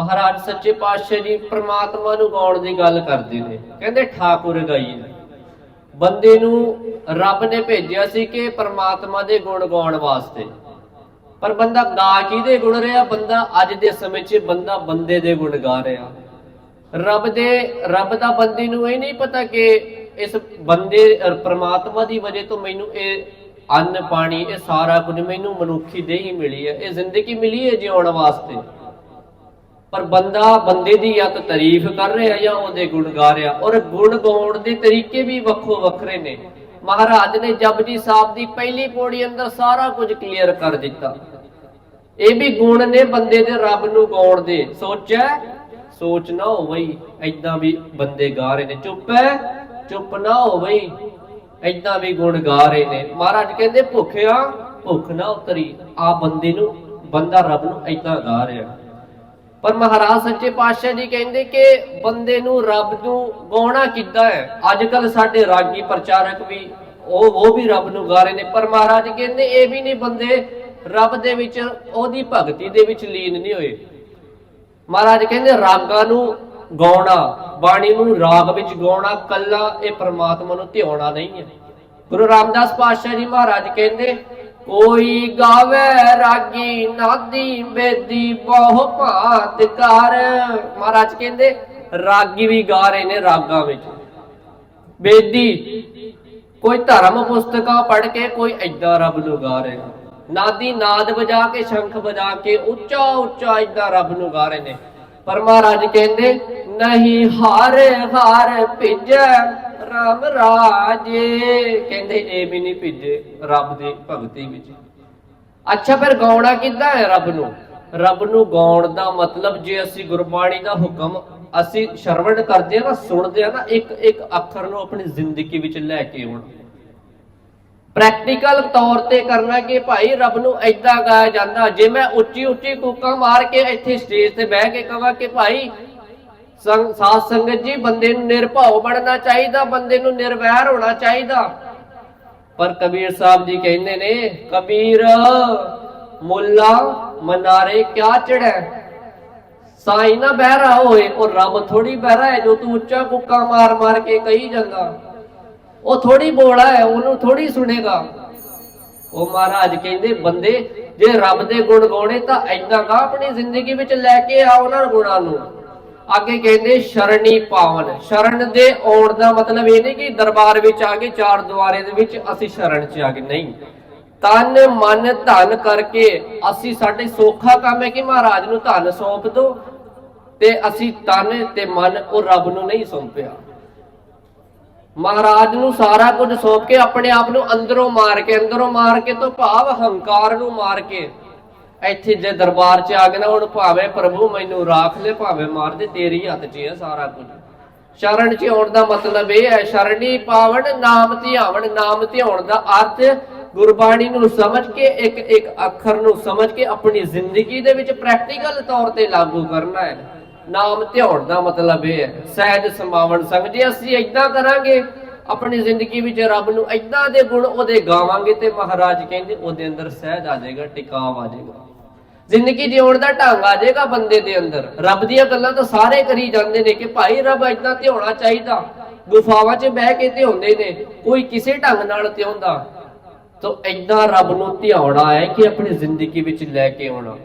ਮਹਾਰਾਜ ਸੱਚੇ ਪਾਤਸ਼ਾਹ ਜੀ ਪ੍ਰਮਾਤਮਾ ਨੂੰ ਗਾਉਣ ਦੀ ਗੱਲ ਕਰਦੇ ਨੇ। ਕਹਿੰਦੇ ਠਾਕੁਰ ਗਾਈਏ। ਬੰਦੇ ਨੂੰ ਰੱਬ ਨੇ ਭੇਜਿਆ ਸੀ ਕਿ ਪ੍ਰਮਾਤਮਾ ਦੇ ਗੁਣ ਗਾਉਣ ਵਾਸਤੇ। ਪਰ ਬੰਦਾ ਗਾ ਕਿਹਦੇ ਗੁਣ ਰਿਹਾ? ਬੰਦਾ ਅੱਜ ਦੇ ਸਮੇਂ 'ਚ ਬੰਦਾ ਬੰਦੇ ਦੇ ਗੁਣ ਗਾ ਰਿਹਾ। ਰੱਬ ਦੇ, ਰੱਬ ਦਾ ਬੰਦੇ ਨੂੰ ਇਹ ਨਹੀਂ ਪਤਾ ਕਿ ਇਸ ਬੰਦੇ ਪ੍ਰਮਾਤਮਾ ਦੀ ਵਜ੍ਹਾ ਤੋਂ ਮੈਨੂੰ ਇਹ ਅੰਨ, ਪਾਣੀ, ਇਹ ਸਾਰਾ ਕੁਝ ਮੈਨੂੰ ਮਨੁੱਖੀ ਦੇਹੀ ਮਿਲੀ ਹੈ। ਇਹ ਜ਼ਿੰਦਗੀ ਮਿਲੀ ਹੈ ਜਿਉਣ ਵਾਸਤੇ। ਪਰ ਬੰਦਾ ਬੰਦੇ ਦੀ ਜਾਂ ਤਾਂ ਤਾਰੀਫ ਕਰ ਰਿਹਾ ਜਾਂ ਉਹਦੇ ਗੁਣ ਗਾ ਰਿਹਾ? ਔਰ ਗੁਣ ਗਾਉਣ ਦੇ ਤਰੀਕੇ ਵੀ ਵੱਖੋ ਵੱਖਰੇ ਨੇ। ਮਹਾਰਾਜ ਨੇ ਜਪਜੀ ਸਾਹਿਬ ਦੀ ਪਹਿਲੀ ਪੌੜੀ ਅੰਦਰ ਸਾਰਾ ਕੁਝ ਕਲੀਅਰ ਕਰ ਦਿੱਤਾ। ਇਹ ਵੀ ਗੁਣ ਨੇ ਬੰਦੇ ਦੇ ਰੱਬ ਨੂੰ ਗਾਉਣ ਦੇ। ਸੋਚੈ, ਸੋਚ ਨਾ ਹੋਵਈ ਐਦਾਂ ਵੀ ਬੰਦੇ ਗਾ ਰਹੇ ਨੇ। ਚੁੱਪ ਹੈ ਚੁੱਪ ਨਾ ਹੋਵਈ ਐਦਾਂ ਵੀ ਗੁਣ ਗਾ ਰਹੇ ਨੇ। ਮਹਾਰਾਜ ਕਹਿੰਦੇ, ਭੁੱਖਿਆ, ਭੁੱਖ ਨਾ ਉਤਰੀ। ਆ ਬੰਦੇ ਨੂੰ, ਬੰਦਾ ਰੱਬ ਨੂੰ ਐਦਾਂ ਗਾ ਰਿਹਾ। ਪਰ ਮਹਾਰਾਜ ਸੱਚੇ ਪਾਤਸ਼ਾਹ ਜੀ ਕਹਿੰਦੇ ਕਿ ਬੰਦੇ ਨੂੰ ਰੱਬ ਨੂੰ ਗਾਉਣਾ ਕਿੱਦਾਂ ਹੈ? ਅੱਜ ਕੱਲ ਸਾਡੇ ਰਾਗੀ ਪ੍ਰਚਾਰਕ ਵੀ ਉਹ ਉਹ ਵੀ ਰੱਬ ਨੂੰ ਗਾ ਰਹੇ ਨੇ। ਪਰ ਮਹਾਰਾਜ ਕਹਿੰਦੇ ਇਹ ਵੀ ਨਹੀਂ ਬੰਦੇ ਰੱਬ ਦੇ ਵਿੱਚ, ਉਹਦੀ ਭਗਤੀ ਦੇ ਵਿੱਚ ਲੀਨ ਨਹੀਂ ਹੋਏ। ਮਹਾਰਾਜ ਕਹਿੰਦੇ ਰਾਗਾਂ ਨੂੰ ਗਾਉਣਾ, ਬਾਣੀ ਨੂੰ ਰਾਗ ਵਿੱਚ ਗਾਉਣਾ, ਕੱਲਾ ਇਹ ਪ੍ਰਮਾਤਮਾ ਨੂੰ ਧਿਆਉਣਾ ਨਹੀਂ ਹੈ। ਗੁਰੂ ਰਾਮਦਾਸ ਪਾਤਸ਼ਾਹ ਜੀ ਮਹਾਰਾਜ ਕਹਿੰਦੇ ਕੋਈ ਗਾਵੇ ਰਾਗੀ ਨਾਦੀ ਬੇਦੀ ਬਹੁ ਭਾਤ ਕਰ। ਮਹਾਰਾਜ ਕਹਿੰਦੇ, ਰਾਗੀ ਵੀ ਗਾ ਰਹੇ ਨੇ ਰਾਗਾਂ ਵਿੱਚ। ਬੇਦੀ ਕੋਈ ਧਰਮ ਪੁਸਤਕਾਂ ਪੜ੍ਹ ਕੇ ਕੋਈ ਏਦਾਂ ਰੱਬ ਨੂੰ ਗਾ ਰਹੇ ਨਾਦੀ ਨਾਦ ਵਜਾ ਕੇ, ਸ਼ੰਖ ਵਜਾ ਕੇ ਉੱਚਾ ਉੱਚਾ ਏਦਾਂ ਰੱਬ ਨੂੰ ਗਾ ਰਹੇ ਨੇ। ਪਰ ਮਹਾਰਾਜ ਕਹਿੰਦੇ, ਨਹੀਂ, ਹਾਰ ਹਾਰ ਭਿਜੈ ਰਾਮ ਰਾਜੇ। ਕਹਿੰਦੇ, ਇਹ ਵੀ ਨਹੀਂ ਭਿਜੇ ਰੱਬ ਦੀ ਭਗਤੀ ਵਿੱਚ। ਅੱਛਾ, ਫਿਰ ਗਾਉਣਾ ਕਿੱਦਾਂ ਹੈ ਰੱਬ ਨੂੰ? ਰੱਬ ਨੂੰ ਗਾਉਣ ਦਾ ਮਤਲਬ ਜੇ ਅਸੀਂ ਗੁਰਬਾਣੀ ਦਾ ਹੁਕਮ ਅਸੀਂ ਸ਼ਰਵਣ ਕਰਦੇ ਆ ਨਾ, ਸੁਣਦੇ ਆ ਨਾ ਇੱਕ ਇੱਕ ਅੱਖਰ ਨੂੰ ਆਪਣੀ ਜ਼ਿੰਦਗੀ ਵਿੱਚ ਲੈ ਕੇ ਆਉਣਾ। ਪ੍ਰੈਕਟੀਕਲ ਤੌਰ ਤੇ ਕਰਨਾ ਕਿ ਭਾਈ ਰੱਬ ਨੂੰ ਐਦਾਂ ਗਾਇਆ ਜਾਂਦਾ। ਜੇ ਮੈਂ ਉੱਚੀ ਉੱਚੀ ਕੂਕਾਂ ਮਾਰ ਕੇ ਇੱਥੇ ਸਟੇਜ ਤੇ ਬਹਿ ਕੇ ਕਹਾਂ ਕਿ ਭਾਈ ਸਾਧ ਸੰਗਤ ਜੀ, ਬੰਦੇ ਨੂੰ ਨਿਰਭਾਉ ਬਣਨਾ ਚਾਹੀਦਾ, ਬੰਦੇ ਨੂੰ ਨਿਰਵੈਰ ਹੋਣਾ ਚਾਹੀਦਾ। ਪਰ ਕਬੀਰ ਸਾਹਿਬ ਜੀ ਕਹਿੰਦੇ ਨੇ, ਕਬੀਰ, ਮੁੱਲਾ ਮਨਾਰੇ ਕਿਆ ਚੜੈ ਸਾਈ ਨਾ ਬਹਿਰਾ ਹੋਏ, ਉਹ ਰੱਬ ਥੋੜੀ ਬਹਿਰਾ ਹੈ, ਜੋ ਤੂੰ ਉੱਚਾ ਕੁੱਕਾ ਮਾਰ ਮਾਰ ਕੇ ਕਹੀ ਜਾਂਦਾ। ਉਹ ਥੋੜੀ ਬੋਲਾ ਹੈ, ਉਹਨੂੰ ਥੋੜੀ ਸੁਣੇਗਾ। ਉਹ ਮਹਾਰਾਜ ਕਹਿੰਦੇ, ਬੰਦੇ, ਜੇ ਰੱਬ ਦੇ ਗੁਣ ਗਾਉਣੇ ਤਾਂ ਐਦਾਂ ਕਾ ਆਪਣੀ ਜ਼ਿੰਦਗੀ ਵਿੱਚ ਲੈ ਕੇ ਆ ਉਹਨਾਂ ਗੁਣਾਂ ਨੂੰ। ਅੱਗੇ ਕਹਿੰਦੇ, ਸ਼ਰਣੀ ਪਾਵਨ। ਸ਼ਰਨ ਦੇ ਆਉਣ ਦਾ ਮਤਲਬ ਇਹ ਨਹੀਂ ਕਿ ਦਰਬਾਰ ਵਿੱਚ ਆ ਕੇ ਚਾਰ ਦੁਆਰੇ ਦੇ ਵਿੱਚ ਅਸੀਂ ਸ਼ਰਨ 'ਚ ਆ ਗਏ। ਨਹੀਂ। ਤਨ, ਮਨ, ਧਨ ਕਰਕੇ ਅਸੀਂ ਸਾਡੇ ਸੋਖਾ ਕੰਮ ਹੈ ਕਿ ਮਹਾਰਾਜ ਨੂੰ ਧਨ ਸੌਂਪ ਦੋ ਤੇ ਅਸੀਂ ਤਨ ਤੇ ਮਨ ਉਹ ਰੱਬ ਨੂੰ ਨਹੀਂ ਸੌਂਪਿਆ। ਮਹਾਰਾਜ ਨੂੰ ਸਾਰਾ ਕੁਝ ਸੌਂਪ ਕੇ ਆਪਣੇ ਆਪ ਨੂੰ ਅੰਦਰੋਂ ਮਾਰ ਕੇ, ਅੰਦਰੋਂ ਮਾਰ ਕੇ ਤੋਂ ਭਾਵ ਹੰਕਾਰ ਨੂੰ ਮਾਰ ਕੇ ਇੱਥੇ ਜੇ ਦਰਬਾਰ 'ਚ ਆ ਗਏ ਨਾ, ਹੁਣ ਭਾਵੇਂ ਪ੍ਰਭੂ ਮੈਨੂੰ ਰਾਖ ਲੈ ਭਾਵੇਂ ਮਾਰ ਦੇ, ਤੇਰੀ ਹੱਥ 'ਚ ਹੈ ਸਾਰਾ ਕੁਝ। ਸ਼ਰਨ 'ਚ ਆਉਣ ਦਾ ਮਤਲਬ ਇਹ ਹੈ, ਸ਼ਰਣੀ ਪਾਵਣ ਨਾਮ ਧਿਆਵਣ, ਨਾਮ ਧਿਆਉਣ ਦਾ ਅਰਥ ਗੁਰਬਾਣੀ ਨੂੰ ਸਮਝ ਕੇ ਇੱਕ ਇੱਕ ਅੱਖਰ ਨੂੰ ਸਮਝ ਕੇ ਆਪਣੀ ਜ਼ਿੰਦਗੀ ਦੇ ਵਿੱਚ ਪ੍ਰੈਕਟੀਕਲ ਤੌਰ ਤੇ ਲਾਗੂ ਕਰਨਾ ਹੈ। ਨਾਮ ਧਿਆਉਣ ਦਾ ਮਤਲਬ ਇਹ ਹੈ। ਸਹਿਜ ਸਮਾਵਣ ਸੰਗ, ਜੇ ਅਸੀਂ ਇਦਾਂ ਕਰਾਂਗੇ, ਆਪਣੀ ਜ਼ਿੰਦਗੀ ਵਿੱਚ ਰੱਬ ਨੂੰ ਇਦਾਂ ਦੇ ਗੁਣ ਉਹਦੇ ਗਾਵਾਂਗੇ ਤੇ ਮਹਾਰਾਜ ਕਹਿੰਦੇ ਉਹਦੇ ਅੰਦਰ ਸਹਿਜ ਆ ਜਾਏਗਾ, ਟਿਕਾਵ ਆ ਜਾਏਗਾ। ਜ਼ਿੰਦਗੀ ਜਿਉਣ ਦਾ ਢੰਗ ਆ ਜਾਏਗਾ ਬੰਦੇ ਦੇ ਅੰਦਰ। ਰੱਬ ਦੀਆਂ ਗੱਲਾਂ ਤਾਂ ਸਾਰੇ ਕਰੀ ਜਾਂਦੇ ਨੇ ਕਿ ਭਾਈ ਰੱਬ ਇਦਾਂ ਧਿਆਉਣਾ ਚਾਹੀਦਾ। ਗੁਫਾਵਾਂ 'ਚ ਬਹਿ ਕੇ ਧਿਆਉਂਦੇ ਨੇ, ਕੋਈ ਕਿਸੇ ਢੰਗ ਨਾਲ ਧਿਆਉਂਦਾ। ਤਾਂ ਇਦਾਂ ਰੱਬ ਨੂੰ ਧਿਆਉਣਾ ਹੈ ਕਿ ਆਪਣੀ ਜ਼ਿੰਦਗੀ ਵਿੱਚ ਲੈ ਕੇ ਆਉਣਾ।